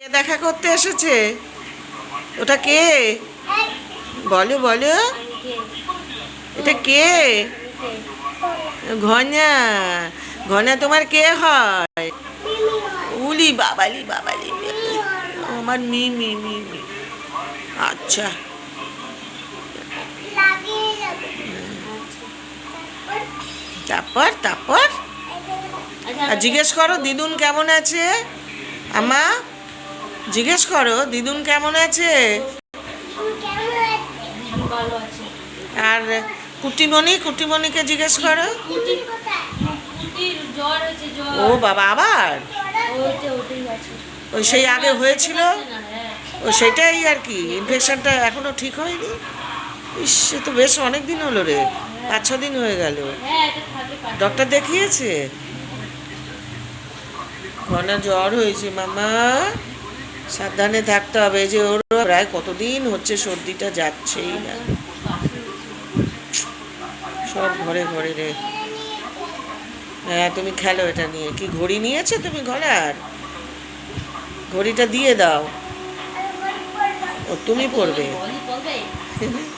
দেখা করতে এসেছে? ওটা কে? বলো বলো। এটা কে? ঘনা ঘনা তোমার কে হয়? উলি বাবালি বাবালি আমার মি মি মি মি। আচ্ছা। তারপর তারপর? জিজ্ঞেস করো, দিদুন কেমন আছে? আমা জিজ্ঞেস করো দিদুন কেমন আছে? আর কুটিমণি কুটিমণিকে জিজ্ঞেস করো। কুটির জ্বর হয়েছে জ্বর। ও বাবা আবার? ওই সেই আগে হয়েছিল? হ্যাঁ। ও সেটাই আর কি ইনফেকশনটা এখনও ঠিক হয়নি? ইস সে তো বেশ অনেক দিন হলো রে পাঁচ ছ দিন হয়ে গেল। হ্যাঁ। ডক্টর দেখিয়েছে? ঘন জ্বর হয়েছে মামা। সাবধানে থাকতে হবে যে ওর প্রায় কতদিন হচ্ছে সর্দিটা যাচ্ছেই না। সব ঘরে ঘরে রে। হ্যাঁ তুমি খেলো এটা নিয়ে। কি ঘড়ি নিয়েছে তুমি ঘরে আর ঘড়িটা দিয়ে দাও। ও তুমি পড়বে